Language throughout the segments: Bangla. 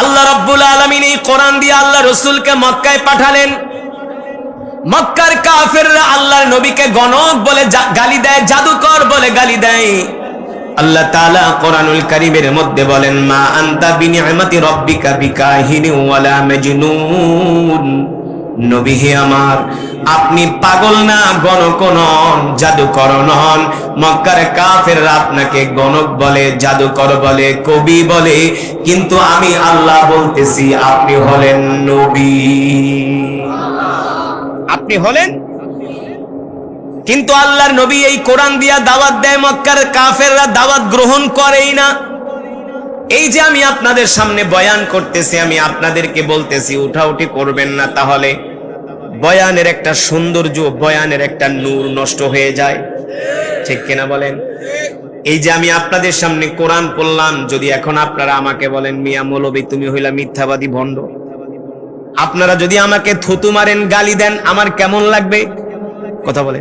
আল্লাহ রব্বুল আলমিন এই কোরআন দিয়ে আল্লাহ রসুলকে মক্কায় পাঠালেন। মক্কার কাফেররা আল্লাহর নবীকে গণক বলে গালি দেয়, জাদুকর বলে গালি দেয়। আল্লাহ তাআলা কোরআনুল কারীমের মধ্যে বলেন, মা আনতা বিনিআমাতি রাব্বিকা বিকাহিনি ওয়ালা মাজনুন। নবী হে আমার আপনি পাগল না গণক নন জাদুকর নন। মক্কার কাফেররা আপনাকে গণক বলে, জাদুকর বলে, কবি বলে। কিন্তু আমি আল্লাহ বলতেছি, আপনি হলেন নবী। আপনি হলেন? কিন্তু আল্লাহর নবী এই কোরআন দিয়া দাওয়াত দেয়, মক্কার কাফেররা দাওয়াত গ্রহণ করেই না। এই যে আমি আপনাদের সামনে বয়ান করতেছি, আমি আপনাদেরকে বলতেছি, উঠাউঠি করবেন না তাহলে। বয়ানের একটা সৌন্দর্য, বয়ানের একটা নূর নষ্ট হয়ে যায়। ঠিক কিনা বলেন? এই যে আমি আপনাদের সামনে কোরআন পড়লাম, যদি এখন আপনারা আমাকে বলেন, মিয়া মৌলবী, তুমি হইলা মিথ্যাবাদী ভণ্ড। আপনারা যদি আমাকে থুতু মারেন, গালি দেন, আমার কেমন লাগবে? কথা বলে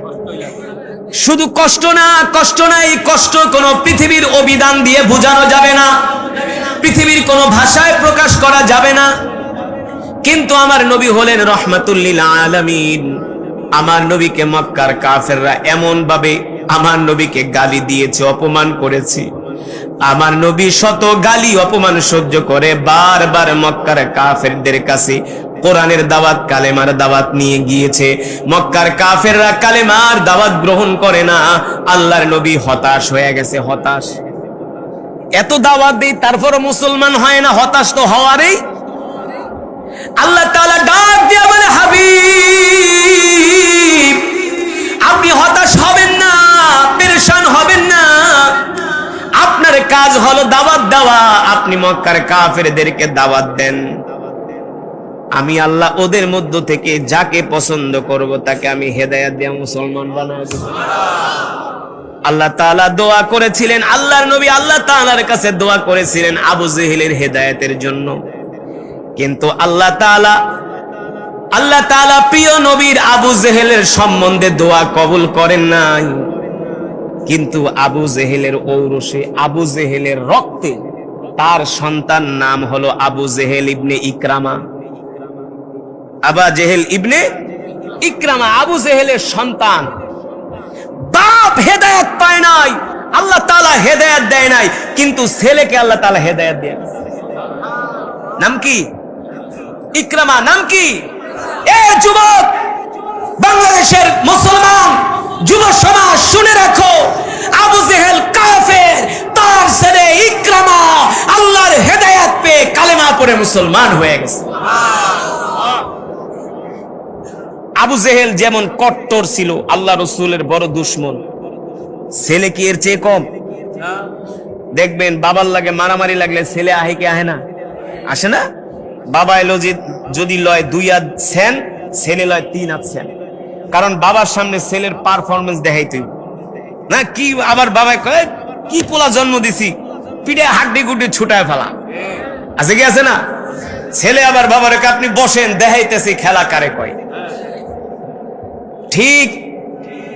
শুধু কষ্ট না কষ্ট না এই কষ্ট কোন পৃথিবীর অভিধান দিয়ে বোঝানো যাবে না। পৃথিবীর কোন ভাষায় প্রকাশ করা যাবে না। কিন্তু আমার নবী হলেন রহমাতুল্লিল আলামিন। আমার নবীকে মক্কার কাফেররা এমন ভাবে আমার নবীকে গালি দিয়েছে, অপমান করেছে। আমার নবী শত গালি, অপমান সহ্য করে বারবার মক্কার কাফেরদের কাছে কোরআনের দাওয়াত, কালেমার দাওয়াত নিয়ে গিয়েছে। মক্কার কাফেররা কালেমার দাওয়াত গ্রহণ করে না। আল্লাহর নবী হতাশ হয়ে গেছে, হতাশ। এত দাওয়াত দেই, তারপরও মুসলমান হয় না, হতাশ তো হওয়ারই আল্লাহ তাআলা ডাক দিয়ে বলে, হাবিব, আপনি হতাশ হবেন না, পেরেশান হবেন না। আপনার কাজ হলো দাওয়াত দেওয়া। আপনি মক্কার কাফেরদেরকে দাওয়াত দেন। আমি আল্লাহ ওদের মধ্য থেকে যাকে পছন্দ করব, তাকে আমি হেদায়াত দিয়ে মুসলমান বানায় দেব। আল্লাহ তাআলা দোয়া করেছিলেন। আল্লাহর নবী আল্লাহ তাআলার কাছে দোয়া করেছিলেন আবু জেহেলের হেদায়েতের জন্য। কিন্তু আল্লাহ তাআলা আল্লাহ তাআলা প্রিয় নবীর আবু জেহেলের সম্বন্ধে দোয়া কবুল করেন নাই। কিন্তু আবু জেহেলের ঔরসে, আবু জেহেলের রক্তে তার সন্তান নাম হলো আবু জেহেল ইবনে ইকরামা। আবা জেহেল ইবনে ইকরামা, আবু জেহেলের সন্তান। বাপ হেদায়েত পায় নাই, আল্লাহ তাআলা হেদায়ত দেয় নাই, কিন্তু ছেলেকে আল্লাহ তালা হেদায়ত দেয় নাম কি? ইকরামা নাম কি? এ যুবক, বাংলাদেশের মুসলমান যুব সমাজ শুনে রাখো, আবু জেহেল কাফের, তার ছেলে ইকরামা আল্লাহর হেদায়েত পেয়ে কালেমা পড়ে মুসলমান হয়ে গেছে। আবু জেহেল যেমন কট্টর ছিল, আল্লাহ রসুলের বড় দুশ্মন। ছেলে কি এর চেয়ে কম? দেখবেন বাবার লাগে, মারামারি লাগলে ছেলে আহে কি আহে না? আসে না? বাবা এলো যে- যদি লয় দুই হাত সেন ছেলে লয় তিন হাত সেন। কারণ বাবার সামনে ছেলের পারফরমেন্স দেখাই তুই না, কি আবার বাবাই কয়, কি পোলা জন্ম দিছি, পিঠে হাড্ডি গুড্ডি ছুটায় ফেলা। আছে কি আছে না? ছেলে আবার বাবার আপনি বসেন, দেখাইতেছি খেলা কারে কয়। ঠিক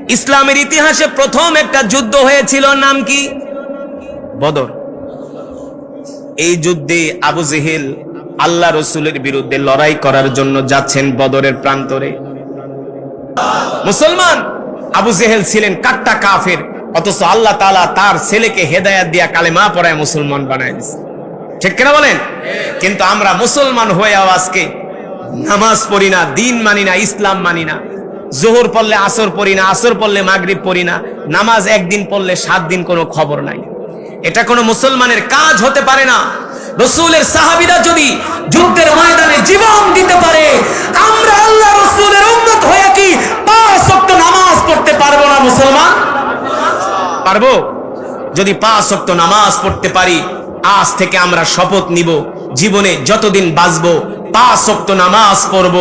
ইসলামের ইতিহাসে প্রথম একটা যুদ্ধ হয়েছিল, নাম কি? বদর। এই যুদ্ধে আবু জেহেল আল্লাহ রসুলের বিরুদ্ধে লড়াই করার জন্য যাচ্ছেন বদরের প্রান্তরে। মুসলমান, আবু জেহেল ছিলেন কাট্টা কাফের, অথচ আল্লাহ তালা তার ছেলেকে হেদায়াত দিয়া কালেমা পড়ায় মুসলমান বানায় দিছে। ঠিক কিনা বলেন? কিন্তু আমরা মুসলমান হয়েও আজকে নামাজ পড়ি না, দিন মানি না, ইসলাম মানি না। জোহর পড়লে আসর পড়ি না, আসর পড়লে মাগরিব পড়ি না, নামাজ একদিন পড়লে সাত দিন কোনো খবর নাই। এটা কোনো মুসলমানের কাজ হতে পারে না। রসুলের সাহাবিরা যদি যুদ্ধের ময়দানে জীবন দিতে পারে, আমরা আল্লাহ রসুলের উন্নত হয়ে কি পাঁচ নামাজ পড়তে পারব না, মুসলমান? পারব? যদি পাঁচ ওয়াক্ত নামাজ পড়তে পারি, আজ থেকে আমরা শপথ নিব, জীবনে যতদিন বাঁচবো, পাঁচ ওয়াক্ত নামাজ পড়ব,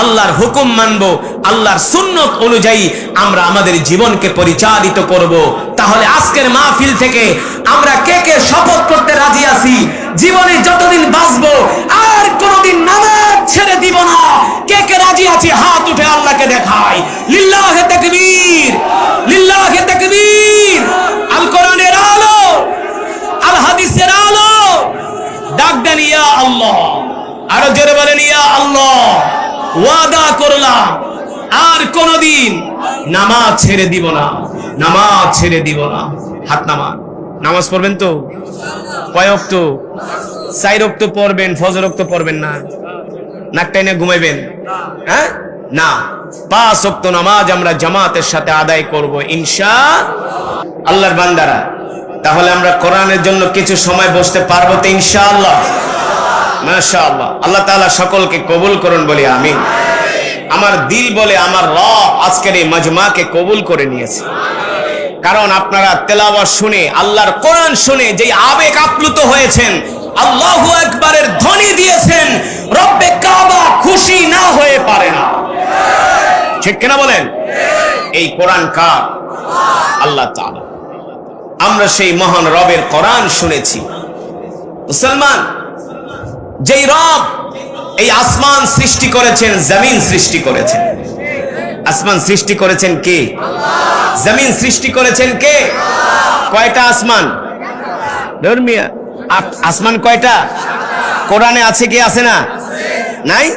আল্লাহর হুকুম মানব, আল্লাহর সুন্নত অনুযায়ী আমরা আমাদের জীবনকে পরিচালিত করব। তাহলে আজকের মাহফিল থেকে আমরা কে কে শপথ করতে রাজি আছি? জীবনে যতদিন বাঁচবো, আর কোনোদিন নামাজ ছেড়ে দিব না। কে কে রাজি আছি? হাত উঠে আল্লাহকে দেখাই। লিল্লাহে তাকবীর লিল্লাহে তাকবীর। আল কোরআনের আলো, আল হাদিসের আলো। ডাক দেন, ইয়া আল্লাহ। আরও জোরে বলেন, ইয়া আল্লাহ। ওয়াদা করলাম, আর কোনদিন নামাজ ছেড়ে দিব না। নামাজ ছেড়ে দিব না, হাত নামা নামাজ পড়বেন তো? কয় অক্ত? চার অক্ত পড়বেন, ফজর অক্ত পড়বেন না। নাক টাইনে ঘুমাইবেন। হ্যাঁ? না। পাঁচ অক্ত নামাজ আমরা জামাতের সাথে আদায় করব, ইনশা আল্লাহর বান্দারা। তাহলে আমরা কোরআনের জন্য কিছু সময় বসতে পারব তো, ইনশাআল্লাহ? মাশাআল্লাহ। আল্লাহ তাআলা সকলকে কবুল করুন বলি আমি আমার দিল বলে, আমার রব আজকের এই মাজমাকে কবুল করে নিয়েছে। কারণ আপনারা তেলাওয়াত শুনে, আল্লাহর কোরআন শুনে যেই আবেগ আপ্লুত হয়েছেন, আল্লাহু একবারের ধ্বনি দিয়েছেন, রব্বে কাবা খুশি না হয়ে পারে না। ঠিক কিনা বলেন? এই কোরআন কার? আল্লাহ তাআলা। আমরা সেই মহান রবের কোরআন শুনেছি। মুসলমান, যেই রব এই আসমান সৃষ্টি করেছেন, জমিন সৃষ্টি করেছেন। আসমান সৃষ্টি করেছেন কে জমিন সৃষ্টি করেছেন কে কয়টা আসমান ধর্মিয়া আসমান কয়টা কোরআনে আছে কি আছে না নাই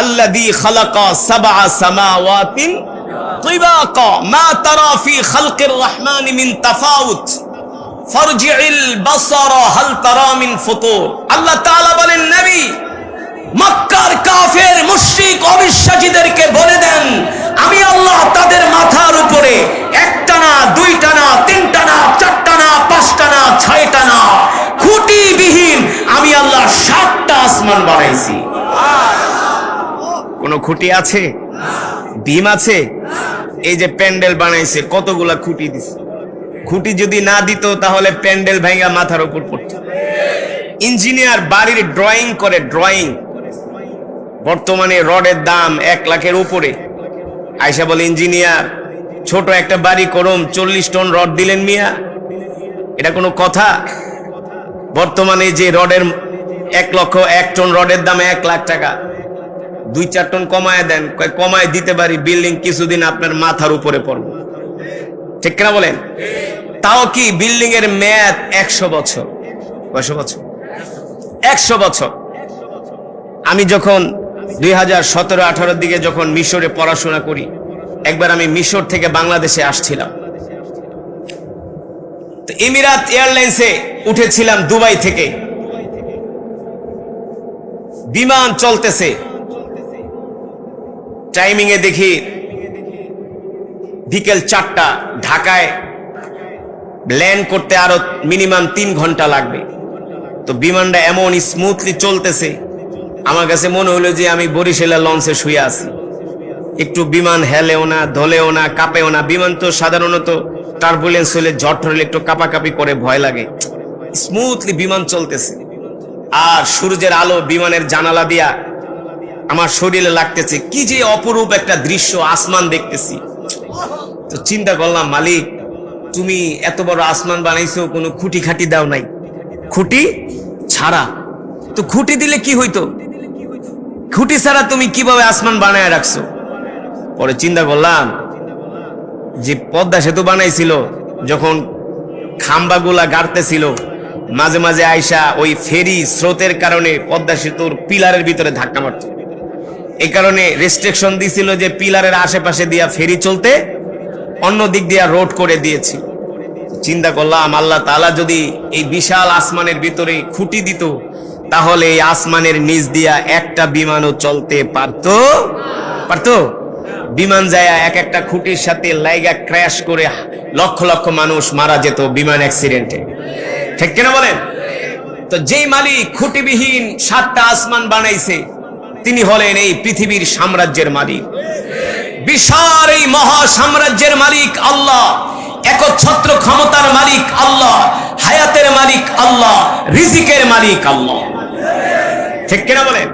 আল্লাযী খালাকা সাবআ সামাওয়াতিন طباقا ما ترى في خلق الرحمن من تفاوت فارجع البصر هل ترى من فطور আল্লাহ তাআলা বলেন নবী মক্কার কাফের মুশরিক সাতটা বানাইছি। কোনো খুঁটি আছে? বিম আছে? এই যে প্যান্ডেল বানাইছে, কতগুলা খুঁটি দিছে। খুঁটি যদি না দিত, তাহলে প্যান্ডেল ভেঙা মাথার উপর পড়তো। ইঞ্জিনিয়ার বাড়ির ড্রয়িং করে, ড্রয়িং। বর্তমানে রডের দাম এক লাখের উপরে। আয়সা বলে, ইঞ্জিনিয়ার, ছোট একটা বাড়ি করম চল্লিশ টন রড দিলেন মিয়া? এটা কোনো কথা? বর্তমানে যে রডের এক লক্ষ এক টন রডের দাম এক লাখ টাকা। দুই, চার টন কমায় দেন কমায় দিতে পারি, বিল্ডিং কিছুদিন আপনার মাথার উপরে পড়বে। ঠিক কিনা বলেন? তাও কি বিল্ডিং এর মেয়াদ একশো বছর? কয়শো বছর? একশো বছর। আমি যখন দুই হাজার সতেরো আঠারোর দিকে যখন মিশরে পড়াশোনা করি, একবার আমি মিশর থেকে বাংলাদেশে আসছিলাম। তো এমিরাত এয়ারলাইন্সে উঠেছিলাম দুবাই থেকে। বিমান চলতেছে। টাইমিং এ দেখি বিকেল চারটা, ঢাকায় ল্যান্ড করতে আরও মিনিমাম তিন ঘণ্টা লাগবে। তো বিমানটা এমন স্মুথলি চলতেছে, আমার কাছে মনে হলো যে আমি বরিশালের লঞ্চে শুয়ে আছি। একটু বিমান হেলেও না, ধলেও না, কাঁপেও না, বিমান তো সাধারণত টার্বুলেন্স হলে, ঝড় হলে একটু কাপাকাপি করে ভয় লাগে। স্মুথলি বিমান চলতেছে। আর সূর্যের আলো বিমানের জানালা দিয়া আমার শরীরে লাগতেছে। কি যে অপরূপ একটা দৃশ্য, আসমান দেখতেছি। তো চিন্তা করলাম, মালিক, তুমি এত বড় আসমান বানাইছো, কোনো খুঁটি খাটি দাও নাই। খুঁটি ছাড়া। তো খুঁটি দিলে কি হইতো? খুঁটি ছাড়া তুমি কীভাবে আসমান বানায় রাখছো? পরে চিন্তা করলাম, যে পদ্মা সেতু বানাইছিল, যখন খাম্বাগুলা গাড়তেছিল মাঝে মাঝে আয়সা ওই ফেরি স্রোতের কারণে পদ্মা সেতুর পিলারের ভিতরে ধাক্কা মারত। এই কারণে রেস্ট্রিকশন দিছিল যে পিলারের আশেপাশে দিয়া ফেরি চলতে অন্য দিক দিয়া রোড করে দিয়েছি। চিন্তা করলাম, আল্লাহ তাআলা যদি এই বিশাল আসমানের ভিতরে খুঁটি দিত, তাহলে এই আসমানের নিচ দিয়া একটা বিমানও চলতে পারত? পারত? বিমান যায় এক একটা খুঁটির সাথে লাইগা ক্র্যাশ করে লক্ষ লক্ষ মানুষ মারা যেত বিমান অ্যাক্সিডেন্টে ঠিক কিনা বলেন? তো যেই মালিক খুঁটিবিহীন সাতটা আসমান বানাইছে, তিনি হলেন এই পৃথিবীর সাম্রাজ্যের মালিক। বিশাল এই মহা সাম্রাজ্যের মালিক আল্লাহ, একচ্ছত্র ক্ষমতার মালিক আল্লাহ, হায়াতের মালিক আল্লাহ, রিজিকের মালিক আল্লাহ। ঠিক কিনা বলেন?